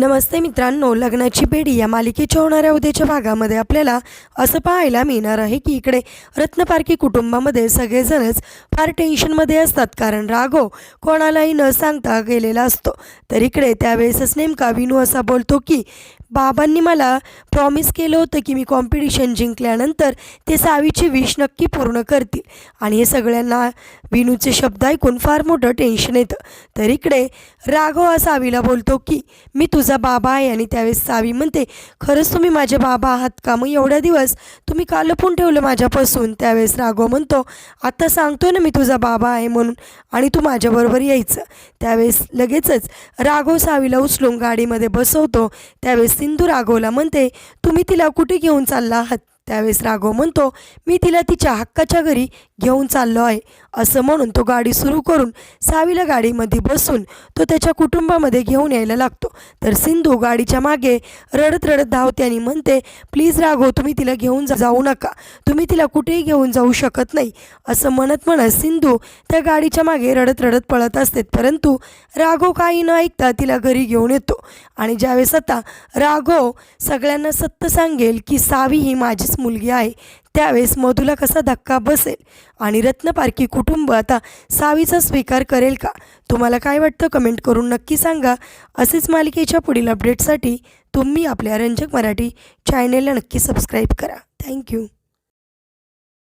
नमस्ते मित्रांनो लग्नाची बेडी या मालिकेच्या होणाऱ्या उद्याच्या भागामध्ये आपल्याला असं पाहायला मिळणार आहे की इकडे रत्नपारखी कुटुंबामध्ये सगळेजणच फार टेन्शनमध्ये असतात. कारण राघव कोणालाही न सांगता गेलेला असतो. तर इकडे त्यावेळेसच नेमका विनू असा बोलतो की बाबांनी मला प्रॉमिस केलं होतं की मी कॉम्पिटिशन जिंकल्यानंतर ते सावीची विश नक्की पूर्ण करतील. आणि हे सगळ्यांना विनूचे शब्द ऐकून फार मोठं टेन्शन येतं. तर इकडे राघव हा सावीला बोलतो की मी तुझं बाबा आहे आणि त्यावेळेस सावी म्हणते खरंच तुम्ही माझे बाबा आहात का? मग एवढ्या दिवस तुम्ही का लपून ठेवलं माझ्यापासून? त्यावेळेस राघव म्हणतो आता सांगतो ना मी तुझा बाबा आहे म्हणून आणि तू माझ्याबरोबर यायचं. त्यावेळेस लगेचच राघव सावीला उचलून गाडीमध्ये बसवतो. त्यावेळेस सिंधू राघवला म्हणते तुम्ही तिला कुठे घेऊन चालला आहात? त्यावेळेस राघव म्हणतो मी तिला तिच्या हक्काच्या घरी घेऊन चाललो आहे. असं म्हणून तो गाडी सुरू करून सावीला गाडीमध्ये बसून तो त्याच्या कुटुंबामध्ये घेऊन यायला लागतो. तर सिंधू गाडीच्या मागे रडत रडत धावते आणि म्हणते प्लीज राघव तुम्ही तिला घेऊन जा- जाऊ नका. तुम्ही तिला कुठेही घेऊन जाऊ शकत नाही. असं म्हणत म्हणत सिंधू त्या गाडीच्या मागे रडत रडत पळत असते. परंतु राघव काही न ऐकता तिला घरी घेऊन येतो. आणि ज्यावेळेस आता राघव सगळ्यांना सत्य सांगेल की सावी ही माझीच मुलगी आहे. त्यावेळेस मधूला कसा धक्का बसेल? आणि रत्नपारखी कुटुंब आता सावीचा स्वीकार करेल का? तुम्हाला काय वाटतं? कमेंट करून नक्की सांगा. असेच मालिकेच्या पुढील अपडेटसाठी तुम्ही आपल्या रंजक मराठी चॅनेलला नक्की सबस्क्राईब करा. थँक्यू